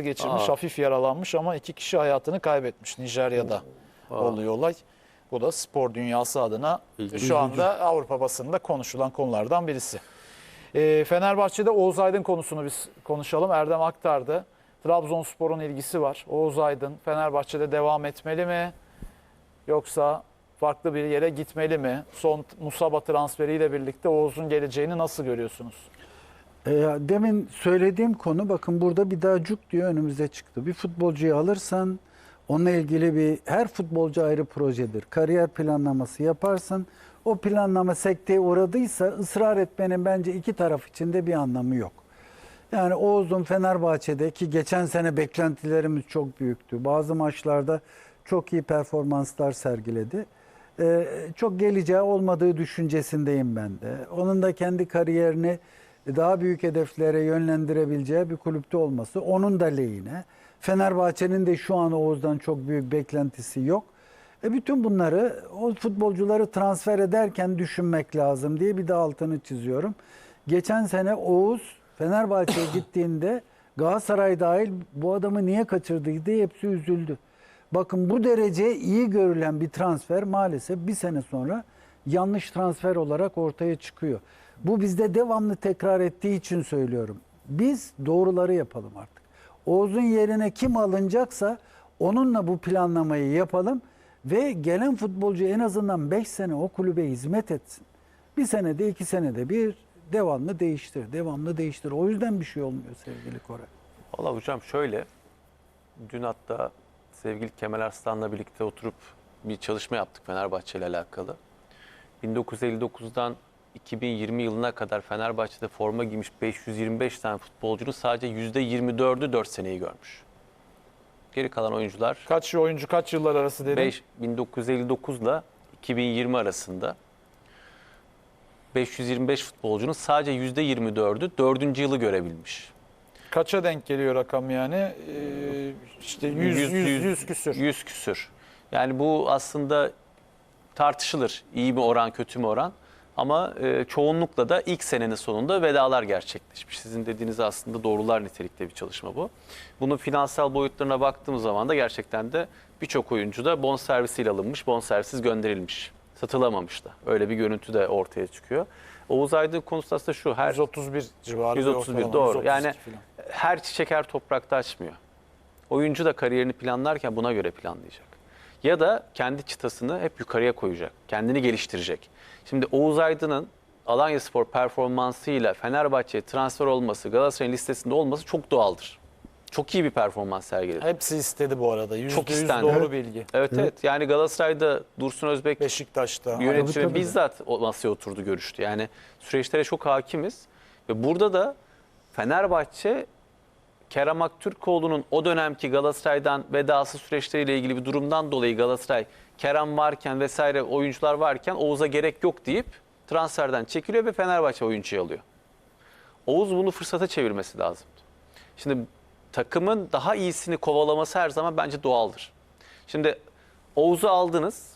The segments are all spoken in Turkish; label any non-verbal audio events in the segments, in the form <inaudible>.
geçirmiş, Aa. hafif yaralanmış ama iki kişi hayatını kaybetmiş Nijerya'da oluyor olay. Bu da spor dünyası adına İlginç. şu anda Avrupa basınında konuşulan konulardan birisi. Ee, Fenerbahçe'de Oğuz Aydın konusunu biz konuşalım. Erdem aktardı. Trabzonspor'un ilgisi var. Oğuz Aydın Fenerbahçe'de devam etmeli mi? Yoksa farklı bir yere gitmeli mi? Son Musaba transferiyle birlikte Oğuz'un geleceğini nasıl görüyorsunuz? E, demin söylediğim konu bakın burada bir daha cuk diyor önümüze çıktı. Bir futbolcuyu alırsan onunla ilgili bir her futbolcu ayrı projedir. Kariyer planlaması yaparsın. O planlama sekteye uğradıysa ısrar etmenin bence iki taraf için de bir anlamı yok. Yani Oğuz'un Fenerbahçe'deki geçen sene beklentilerimiz çok büyüktü. Bazı maçlarda çok iyi performanslar sergiledi. Ee, çok geleceği olmadığı düşüncesindeyim ben de. Onun da kendi kariyerini daha büyük hedeflere yönlendirebileceği bir kulüpte olması onun da lehine. Fenerbahçe'nin de şu an Oğuz'dan çok büyük beklentisi yok. E bütün bunları o futbolcuları transfer ederken düşünmek lazım diye bir de altını çiziyorum. Geçen sene Oğuz Fenerbahçe'ye <coughs> gittiğinde Galatasaray dahil bu adamı niye kaçırdı diye hepsi üzüldü. Bakın bu derece iyi görülen bir transfer maalesef bir sene sonra yanlış transfer olarak ortaya çıkıyor. Bu bizde devamlı tekrar ettiği için söylüyorum. Biz doğruları yapalım artık. Oğuz'un yerine kim alınacaksa onunla bu planlamayı yapalım ve gelen futbolcu en azından 5 sene o kulübe hizmet etsin. Bir senede iki senede bir devamlı değiştir, devamlı değiştir. O yüzden bir şey olmuyor sevgili Koray. Valla hocam şöyle, dün hatta sevgili Kemal Arslan'la birlikte oturup bir çalışma yaptık Fenerbahçe ile alakalı. 1959'dan 2020 yılına kadar Fenerbahçe'de forma giymiş 525 tane futbolcunun sadece %24'ü 4 seneyi görmüş. Geri kalan oyuncular Kaç oyuncu kaç yıllar arası dedin? 5, 1959 ile 2020 arasında 525 futbolcunun sadece %24'ü 4. yılı görebilmiş. Kaça denk geliyor rakam yani? Ee, işte 100, 100, 100, küsür. 100 küsür. Yani bu aslında tartışılır. İyi mi oran, kötü mü oran? Ama e, çoğunlukla da ilk senenin sonunda vedalar gerçekleşmiş. Sizin dediğiniz aslında doğrular nitelikte bir çalışma bu. Bunun finansal boyutlarına baktığımız zaman da gerçekten de birçok oyuncu da bonservisiyle alınmış, bonservisiz gönderilmiş. Satılamamış da. Öyle bir görüntü de ortaya çıkıyor. Oğuz Aydın konusu aslında şu. Her 131 civarı. bir 131 ortalama, doğru. 132 Yani falan. her çiçek her toprakta açmıyor. Oyuncu da kariyerini planlarken buna göre planlayacak. Ya da kendi çıtasını hep yukarıya koyacak. Kendini geliştirecek. Şimdi Oğuz Aydın'ın Alanya Spor performansıyla Fenerbahçe'ye transfer olması, Galatasaray'ın listesinde olması çok doğaldır. Çok iyi bir performans sergiledi. Hepsi istedi bu arada. %100 Çok istendi. doğru Evet. bilgi. Evet evet. Yani Galatasaray'da Dursun Özbek Beşiktaş'ta. tabii. bizzat o masaya oturdu görüştü. Yani süreçlere çok hakimiz ve burada da Fenerbahçe Kerem Aktürkoğlu'nun o dönemki Galatasaray'dan vedası süreçleriyle ilgili bir durumdan dolayı Galatasaray Kerem varken vesaire oyuncular varken Oğuz'a gerek yok deyip transferden çekiliyor ve Fenerbahçe oyuncuyu alıyor. Oğuz bunu fırsata çevirmesi lazım. Şimdi takımın daha iyisini kovalaması her zaman bence doğaldır. Şimdi Oğuz'u aldınız.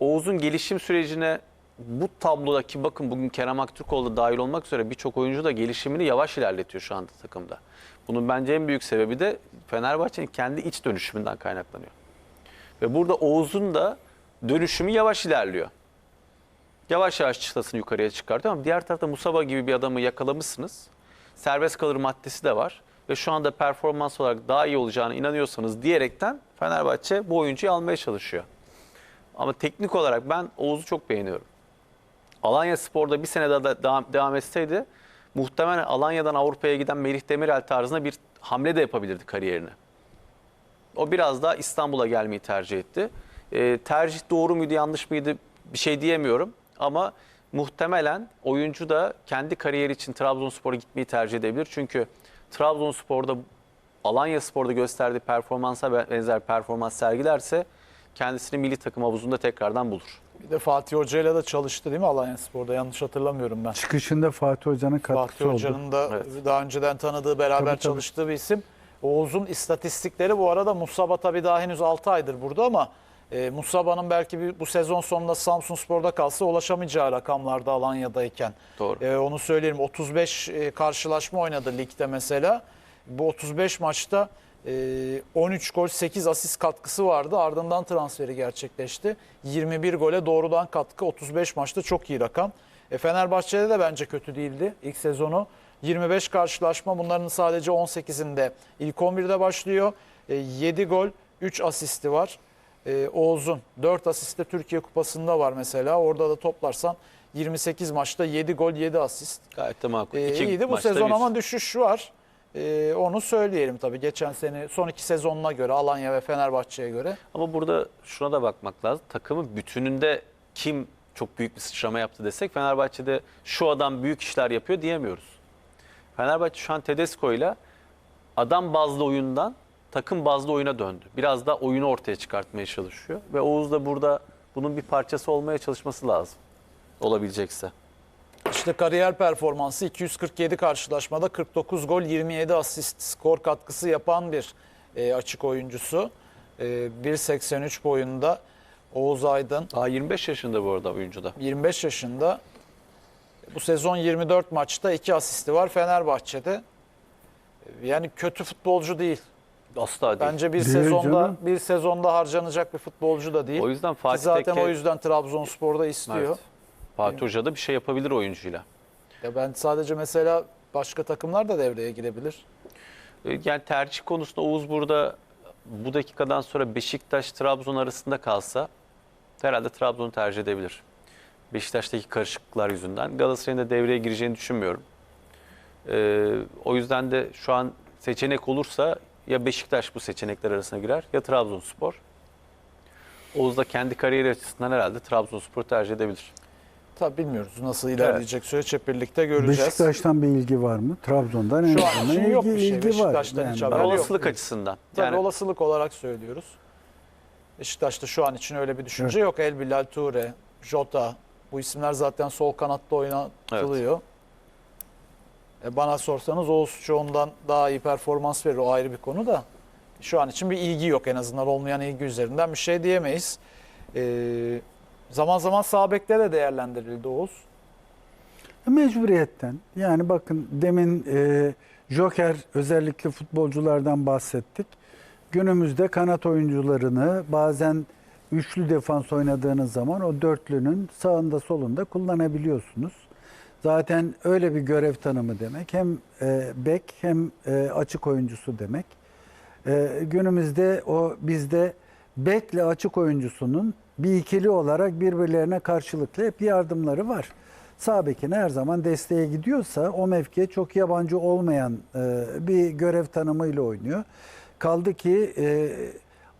Oğuz'un gelişim sürecine bu tablodaki bakın bugün Kerem Aktürkoğlu da dahil olmak üzere birçok oyuncu da gelişimini yavaş ilerletiyor şu anda takımda. Bunun bence en büyük sebebi de Fenerbahçe'nin kendi iç dönüşümünden kaynaklanıyor. Ve burada Oğuz'un da dönüşümü yavaş ilerliyor. Yavaş yavaş çıtasını yukarıya çıkartıyor ama diğer tarafta Musaba gibi bir adamı yakalamışsınız. Serbest kalır maddesi de var. Ve şu anda performans olarak daha iyi olacağına inanıyorsanız diyerekten Fenerbahçe bu oyuncuyu almaya çalışıyor. Ama teknik olarak ben Oğuz'u çok beğeniyorum. Alanya Spor'da bir sene daha da devam, etseydi muhtemelen Alanya'dan Avrupa'ya giden Melih Demirel tarzında bir hamle de yapabilirdi kariyerine. O biraz daha İstanbul'a gelmeyi tercih etti. Ee, tercih doğru muydu yanlış mıydı bir şey diyemiyorum. Ama muhtemelen oyuncu da kendi kariyeri için Trabzonspor'a gitmeyi tercih edebilir. Çünkü Trabzonspor'da Alanya Spor'da gösterdiği performansa benzer performans sergilerse kendisini milli takım havuzunda tekrardan bulur. Bir de Fatih Hoca'yla da çalıştı değil mi Alanya Spor'da? Yanlış hatırlamıyorum ben. Çıkışında Fatih Hoca'nın katkısı Fatih oldu. Hoca'nın da Evet. daha önceden tanıdığı, beraber Tabii, tabii. çalıştığı bir isim. Oğuz'un istatistikleri bu arada Musaba tabii daha henüz 6 aydır burada ama e, Musaba'nın belki bir, bu sezon sonunda Samsun Spor'da kalsa ulaşamayacağı rakamlarda Alanya'dayken. Doğru. E, onu söyleyelim 35 e, karşılaşma oynadı ligde mesela bu 35 maçta 13 gol 8 asist katkısı vardı. Ardından transferi gerçekleşti. 21 gole doğrudan katkı 35 maçta çok iyi rakam. E, Fenerbahçe'de de bence kötü değildi ilk sezonu. 25 karşılaşma bunların sadece 18'inde ilk 11'de başlıyor. E, 7 gol 3 asisti var. E, Oğuz'un 4 asiste Türkiye Kupası'nda var mesela. Orada da toplarsan 28 maçta 7 gol 7 asist. Gayet de makul. E, iyiydi bu sezon bir. ama düşüş var. E, onu söyleyelim tabii geçen sene son iki sezonuna göre Alanya ve Fenerbahçe'ye göre. Ama burada şuna da bakmak lazım. Takımın bütününde kim çok büyük bir sıçrama yaptı desek Fenerbahçe'de şu adam büyük işler yapıyor diyemiyoruz. Fenerbahçe şu an Tedesco ile adam bazlı oyundan takım bazlı oyuna döndü. Biraz da oyunu ortaya çıkartmaya çalışıyor. Ve Oğuz da burada bunun bir parçası olmaya çalışması lazım. Olabilecekse. İşte kariyer performansı 247 karşılaşmada 49 gol 27 asist skor katkısı yapan bir e, açık oyuncusu. E, 1.83 boyunda Oğuz Aydın Daha 25 yaşında bu arada oyuncu da. 25 yaşında. Bu sezon 24 maçta 2 asisti var Fenerbahçe'de. Yani kötü futbolcu değil. Asla değil. Bence bir Değil sezonda canım. bir sezonda harcanacak bir futbolcu da değil. O yüzden Ki Fatih zaten Tekke- o yüzden Trabzonspor'da istiyor. Evet. Fatih Hoca da bir şey yapabilir oyuncuyla. Ya ben sadece mesela başka takımlar da devreye girebilir. E, Yani tercih konusunda Oğuz burada bu dakikadan sonra Beşiktaş Trabzon arasında kalsa herhalde Trabzon'u tercih edebilir. Beşiktaş'taki karışıklıklar yüzünden. Galatasaray'ın da devreye gireceğini düşünmüyorum. E, o yüzden de şu an seçenek olursa ya Beşiktaş bu seçenekler arasına girer ya Trabzonspor. Oğuz da kendi kariyeri açısından herhalde Trabzonspor'u tercih edebilir. Tabii bilmiyoruz nasıl ilerleyecek süreç hep birlikte göreceğiz. Beşiktaş'tan bir ilgi var mı? Trabzon'dan en Şu an azından için yok bir ilgi, şey. ilgi var. Beşiktaş'tan hiç Ben haberi yok. olasılık açısından. Tabii Yani olasılık olarak söylüyoruz. Beşiktaş'ta şu an için öyle bir düşünce yok. El Bilal Ture, Jota bu isimler zaten sol kanatta oynatılıyor. E bana sorsanız Oğuz çoğundan daha iyi performans verir o ayrı bir konu da. Şu an için bir ilgi yok en azından olmayan ilgi üzerinden bir şey diyemeyiz. E, zaman zaman sağ bekte de değerlendirildi Oğuz. Mecburiyetten. Yani bakın demin e, Joker özellikle futbolculardan bahsettik. Günümüzde kanat oyuncularını bazen üçlü defans oynadığınız zaman o dörtlünün sağında solunda kullanabiliyorsunuz. Zaten öyle bir görev tanımı demek. Hem e, bek hem e, açık oyuncusu demek. E, günümüzde o bizde bekle açık oyuncusunun bir ikili olarak birbirlerine karşılıklı hep yardımları var. Sağ bekine her zaman desteğe gidiyorsa o mevkiye çok yabancı olmayan e, bir görev tanımıyla oynuyor. Kaldı ki e,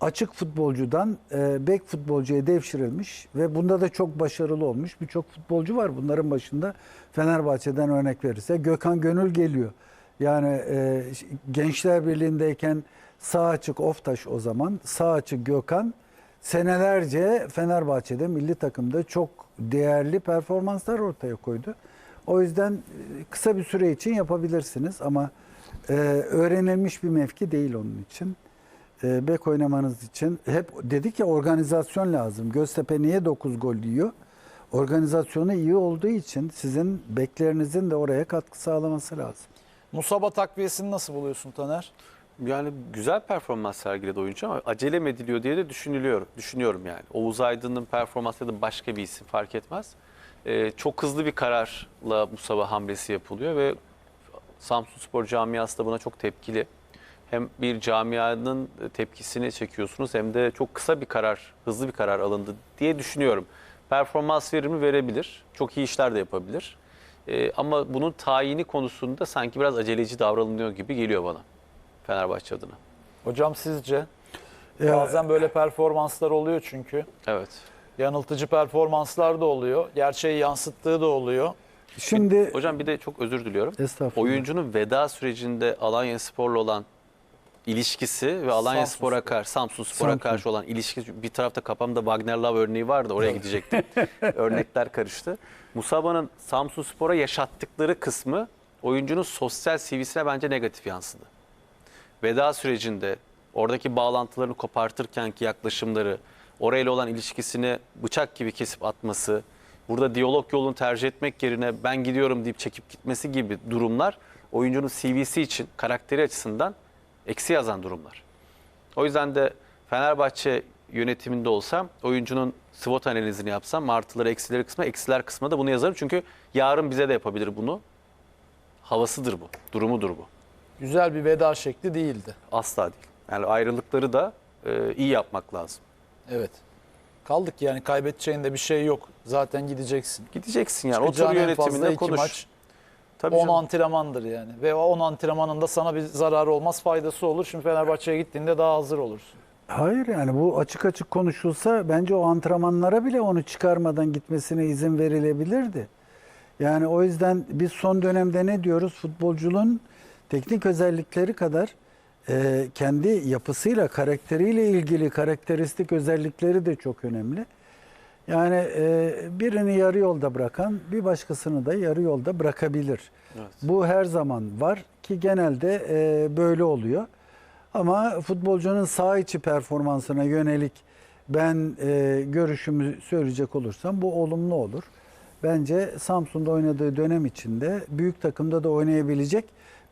açık futbolcudan e, bek futbolcuya devşirilmiş ve bunda da çok başarılı olmuş birçok futbolcu var. Bunların başında Fenerbahçe'den örnek verirse Gökhan Gönül geliyor. Yani e, Gençler Birliği'ndeyken sağ açık Oftaş o zaman sağ açık Gökhan senelerce Fenerbahçe'de milli takımda çok değerli performanslar ortaya koydu. O yüzden e, kısa bir süre için yapabilirsiniz ama e, öğrenilmiş bir mevki değil onun için. E, bek oynamanız için hep dedik ya organizasyon lazım. Göztepe niye 9 gol yiyor? Organizasyonu iyi olduğu için sizin beklerinizin de oraya katkı sağlaması lazım. Musaba takviyesini nasıl buluyorsun Taner? Yani güzel performans sergiledi oyuncu ama acele mi ediliyor diye de düşünülüyor, düşünüyorum yani. Oğuz Aydın'ın performansı ya da başka bir isim fark etmez. Ee, çok hızlı bir kararla bu sabah hamlesi yapılıyor ve Samsun Spor camiası da buna çok tepkili. Hem bir camianın tepkisini çekiyorsunuz hem de çok kısa bir karar, hızlı bir karar alındı diye düşünüyorum. Performans verir mi? Verebilir. Çok iyi işler de yapabilir. Ee, ama bunun tayini konusunda sanki biraz aceleci davranılıyor gibi geliyor bana. Fenerbahçe adına. Hocam sizce? Ya- Bazen böyle performanslar oluyor çünkü. Evet. Yanıltıcı performanslar da oluyor. Gerçeği yansıttığı da oluyor. Şimdi Hocam bir de çok özür diliyorum. estağfurullah. Oyuncunun veda sürecinde Alanya Spor'la olan ilişkisi ve Alanya Samsun Spor'a Spor. karşı Samsun Spor'a Samsun. karşı olan ilişkisi bir tarafta kafamda Wagner Love örneği vardı oraya gidecektim. <laughs> Örnekler karıştı. Musaba'nın Samsun Spor'a yaşattıkları kısmı oyuncunun sosyal CV'sine bence negatif yansıdı. Veda sürecinde oradaki bağlantılarını kopartırkenki yaklaşımları, orayla olan ilişkisini bıçak gibi kesip atması, burada diyalog yolunu tercih etmek yerine ben gidiyorum deyip çekip gitmesi gibi durumlar oyuncunun CV'si için karakteri açısından eksi yazan durumlar. O yüzden de Fenerbahçe yönetiminde olsam oyuncunun SWOT analizini yapsam artıları eksileri kısmı eksiler kısmına da bunu yazarım. Çünkü yarın bize de yapabilir bunu. Havasıdır bu, durumudur bu. Güzel bir veda şekli değildi. Asla değil. Yani ayrılıkları da e, iyi yapmak lazım. Evet. Kaldık yani kaybedeceğin de bir şey yok. Zaten gideceksin. Gideceksin yani Çıkacağın otur en fazla yönetimine iki konuş. maç. Tabii 10 canım. antrenmandır yani. Ve o 10 antrenmanında sana bir zararı olmaz, faydası olur. Şimdi Fenerbahçe'ye gittiğinde daha hazır olursun. Hayır yani bu açık açık konuşulsa bence o antrenmanlara bile onu çıkarmadan gitmesine izin verilebilirdi. Yani o yüzden biz son dönemde ne diyoruz? Futbolcunun teknik özellikleri kadar e, kendi yapısıyla, karakteriyle ilgili karakteristik özellikleri de çok önemli. Yani e, birini yarı yolda bırakan bir başkasını da yarı yolda bırakabilir. Evet. Bu her zaman var ki genelde e, böyle oluyor. Ama futbolcunun saha içi performansına yönelik ben e, görüşümü söyleyecek olursam bu olumlu olur. Bence Samsun'da oynadığı dönem içinde büyük takımda da oynayabilecek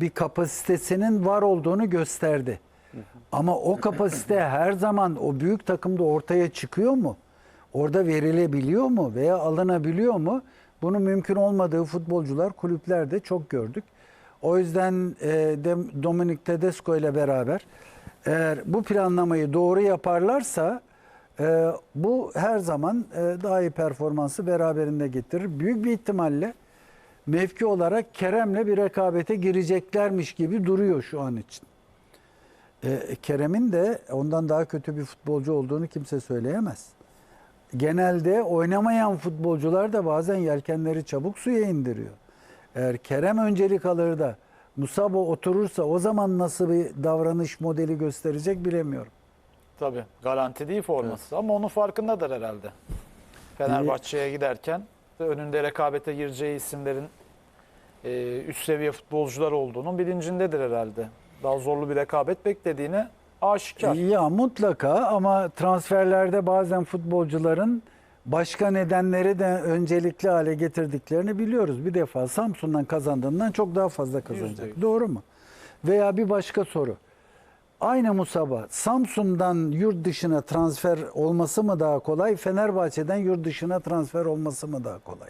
bir kapasitesinin var olduğunu gösterdi. Ama o kapasite her zaman o büyük takımda ortaya çıkıyor mu? Orada verilebiliyor mu veya alınabiliyor mu? Bunun mümkün olmadığı futbolcular kulüplerde çok gördük. O yüzden e, Dominic Tedesco ile beraber eğer bu planlamayı doğru yaparlarsa e, bu her zaman e, daha iyi performansı beraberinde getirir. Büyük bir ihtimalle mevki olarak Kerem'le bir rekabete gireceklermiş gibi duruyor şu an için. E, Kerem'in de ondan daha kötü bir futbolcu olduğunu kimse söyleyemez. Genelde oynamayan futbolcular da bazen yelkenleri çabuk suya indiriyor. Eğer Kerem öncelik alır da Musabo oturursa o zaman nasıl bir davranış modeli gösterecek bilemiyorum. Tabii garanti değil forması ama onun farkındadır herhalde. Fenerbahçe'ye giderken önünde rekabete gireceği isimlerin e, üst seviye futbolcular olduğunun bilincindedir herhalde. Daha zorlu bir rekabet beklediğine aşikar. Ya mutlaka ama transferlerde bazen futbolcuların başka nedenleri de öncelikli hale getirdiklerini biliyoruz. Bir defa Samsun'dan kazandığından çok daha fazla kazanacak. Yüzde yüz. Doğru mu? Veya bir başka soru. Aynı Musaba Samsun'dan yurt dışına transfer olması mı daha kolay, Fenerbahçe'den yurt dışına transfer olması mı daha kolay?